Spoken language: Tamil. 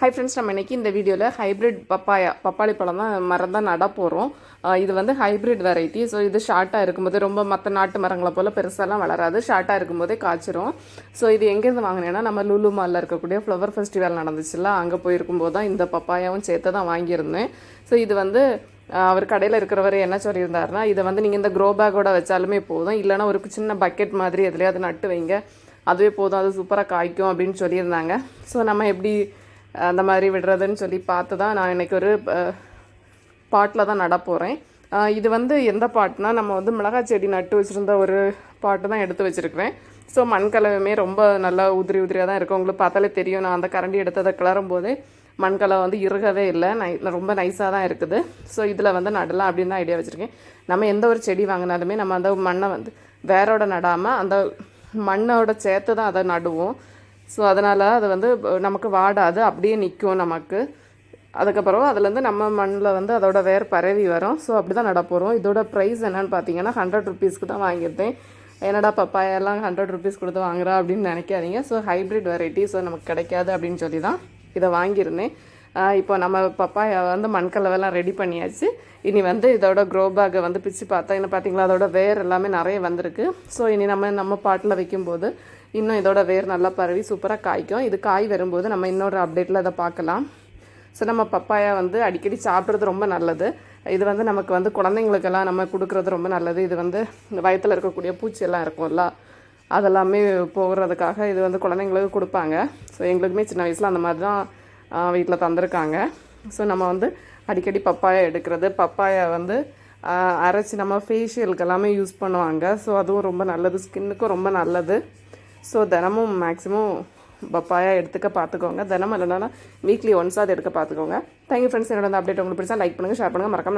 ஹை ஃப்ரெண்ட்ஸ் நம்ம இன்றைக்கி இந்த வீடியோவில் ஹைப்ரிட் பப்பாயா பப்பாளி பழம் தான் மரம் தான் நட போகிறோம் இது வந்து ஹைப்ரிட் வெரைட்டி ஸோ இது ஷார்ட்டாக இருக்கும்போது ரொம்ப மற்ற நாட்டு மரங்களை போல் பெருசாலாம் வளராது. ஷார்ட்டாக இருக்கும்போதே காய்ச்சிரும். ஸோ இது எங்கேருந்து வாங்கினேன்னா நம்ம லுலு மாலில் இருக்கக்கூடிய ஃப்ளவர் ஃபெஸ்டிவல் நடந்துச்சுல்ல அங்கே போயிருக்கும்போது தான் இந்த பப்பாயாவும் சேர்த்து தான் வாங்கியிருந்தேன். ஸோ இது வந்து அவர் கடையில் இருக்கிறவர் என்ன சொல்லியிருந்தாருன்னா இதை வந்து நீங்கள் இந்த க்ரோ பேக்கோட வச்சாலுமே போதும். இல்லைன்னா ஒரு சின்ன பக்கெட் மாதிரி எதுலையாவது நட்டு வைங்க. அதுவே போதும். அது சூப்பராக காய்க்கும் அப்படின்னு சொல்லியிருந்தாங்க. ஸோ நம்ம எப்படி அந்த மாதிரி விடுறதுன்னு சொல்லி பார்த்து தான் நான் இன்னைக்கு ஒரு பாட்டில் தான் நட போகிறேன் இது வந்து எந்த பாட்டுனா நம்ம வந்து மிளகாய் செடி நட்டு வச்சுருந்த ஒரு பாட்டு தான் எடுத்து வச்சுருக்கிறேன். ஸோ மண் கலவையுமே ரொம்ப நல்லா உதிரி உதிரியாக தான் இருக்கும். உங்களுக்கு பார்த்தாலே தெரியும். நான் அந்த கரண்டி எடுத்ததை கிளறும் போதே மண்கலை வந்து இறுகவே இல்லை. நை ரொம்ப நைஸாக தான் இருக்குது. ஸோ இதில் வந்து நடலாம் அப்படின்னு தான் ஐடியா வச்சுருக்கேன். நம்ம எந்த ஒரு செடி வாங்கினாலுமே நம்ம அந்த மண்ணை வந்து வேரோட நடாமல் அந்த மண்ணோட சேர்த்து தான் அதை நடுவோம். ஸோ அதனால் அது வந்து நமக்கு வாடாது அப்படியே நிற்கும் நமக்கு. அதுக்கப்புறம் அதுலேருந்து நம்ம மண்ணில் வந்து அதோட வேர் பரவி வரும். ஸோ அப்படி தான் நடப்போகிறோம் இதோட ப்ரைஸ் என்னென்னு பார்த்தீங்கன்னா ஹண்ட்ரட் ருபீஸ்க்கு தான் வாங்கியிருந்தேன். என்னடா பப்பாயெல்லாம் ஹண்ட்ரட் ருபீஸ் கொடுத்து வாங்குறா அப்படின்னு நினைக்காதீங்க. ஸோ ஹைப்ரிட் வெரைட்டி ஸோ நமக்கு கிடைக்காது அப்படின்னு சொல்லி தான் இதை வாங்கியிருந்தேன். இப்போ நம்ம பப்பாயா வந்து மண்கலவெல்லாம் ரெடி பண்ணியாச்சு. இனி வந்து இதோட க்ரோ பேக்கை வந்து பிச்சு பார்த்தா என்ன பார்த்தீங்களா? அதோட வேர் எல்லாமே நிறைய வந்திருக்கு. ஸோ இனி நம்ம நம்ம பாட்டில் வைக்கும்போது இன்னும் இதோட வேர் நல்லா பரவி சூப்பராக காய்க்கும். இது காய் வரும்போது நம்ம இன்னொரு அப்டேட்டில் அதை பார்க்கலாம். ஸோ நம்ம பப்பாயா வந்து அடிக்கடி சாப்பிட்றது ரொம்ப நல்லது. இது வந்து நமக்கு வந்து குழந்தைங்களுக்கெல்லாம் நம்ம கொடுக்குறது ரொம்ப நல்லது. இது வந்து இந்த வயத்தில் இருக்கக்கூடிய பூச்சியெல்லாம் இருக்கும்ல அதெல்லாமே போகிறதுக்காக இது வந்து குழந்தைங்களுக்கு கொடுப்பாங்க. ஸோ எங்களுக்குமே சின்ன வயசில் அந்த மாதிரி தான் வீட்டில் தந்திருக்காங்க. ஸோ நம்ம வந்து அடிக்கடி பப்பாயா எடுக்கிறது. பப்பாயா வந்து அரைச்சி நம்ம ஃபேஷியலுக்கு எல்லாமே யூஸ் பண்ணுவாங்க. ஸோ அதுவும் ரொம்ப நல்லது. ஸ்கின்னுக்கும் ரொம்ப நல்லது. ஸோ தினமும் மேக்ஸிமம் பப்பாயா எடுத்துக்க பார்த்துக்கோங்க. தினமும் இல்லைனா வீக்லி ஒன்ஸாக அது எடுக்க பார்த்துக்கோங்க. தேங்க்யூ ஃப்ரெண்ட்ஸ் என்னோட அப்டேட் உங்களுக்கு பிடிச்சா லைக் பண்ணுங்கள் ஷேர் பண்ணுங்கள் மறக்காம